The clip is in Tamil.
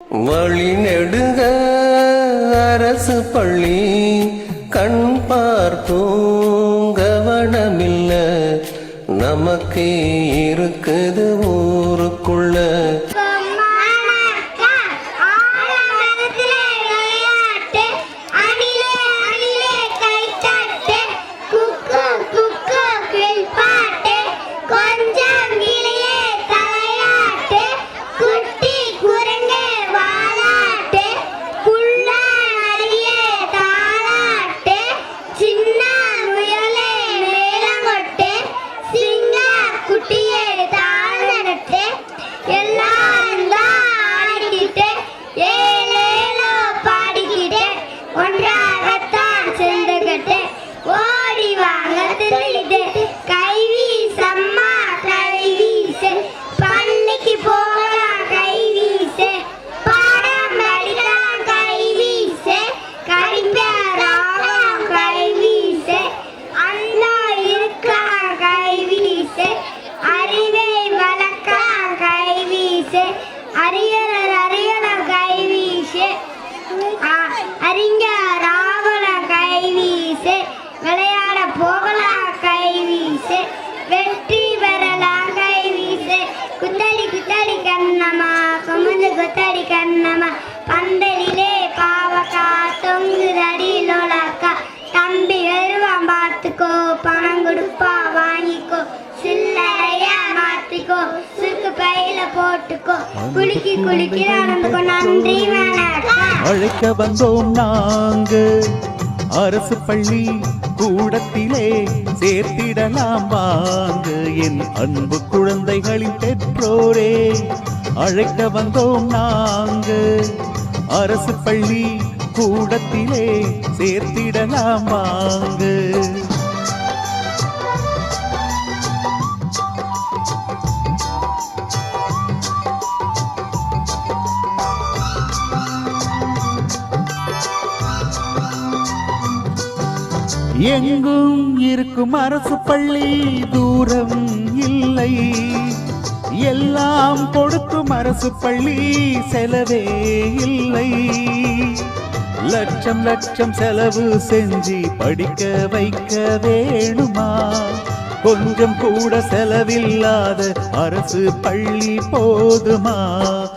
வழி நெடுங்க அரசு பள்ளி கண் பார்த்தும் கவனமில்ல. நமக்கே இருக்குது ஊருக்குள்ள. ஒன்றாகத்தான் சேர்ந்துக்கிட்டு, ஓடி வாங்க திருடிட்டு, கை வீசம்மா, கை பள்ளிக்கு போகலாம் கை பாடம் படிக்கலாம் கை வீசு. கடிகாரம் அண்ணா இருக்கான் அறிவை குத்தடி கண்ணம்மா குமுது குத்தடி கண்ணம்மா. பந்தலிலே பாவக்கா தொங்குதடி லோலாக்கா தம்பி வருவான் பார்த்துக்கோ பணம் கொடுப்பா வாங்கிக்கோ. சில்லறையா மாத்திக்கோ சுருக்கு பையில போட்டுக்கோ. குலுக்கி குலுக்கி நடந்துக்கோ நன்றி வணக்கம் அழைக்க வந்தோம் நாங்கள். அரசு பள்ளி கூடத்திலே சேர்த்திடலாம் வாங்க. என் அன்பு குழந்தைகளின் பெற்றோரே அழைக்க வந்தோம் நாங்க. அரசு பள்ளி கூடத்திலே சேர்த்திடலாம் வாங்க. எங்கும் இருக்கும் அரசு பள்ளி தூரம் இல்லை. எல்லாம் கொடுக்கும் அரசு பள்ளி செலவே இல்லை. லட்சம் லட்சம் செலவு செஞ்சு படிக்க வைக்க வேணுமா? கொஞ்சம் கூட செலவில்லாத அரசு பள்ளி போதுமா?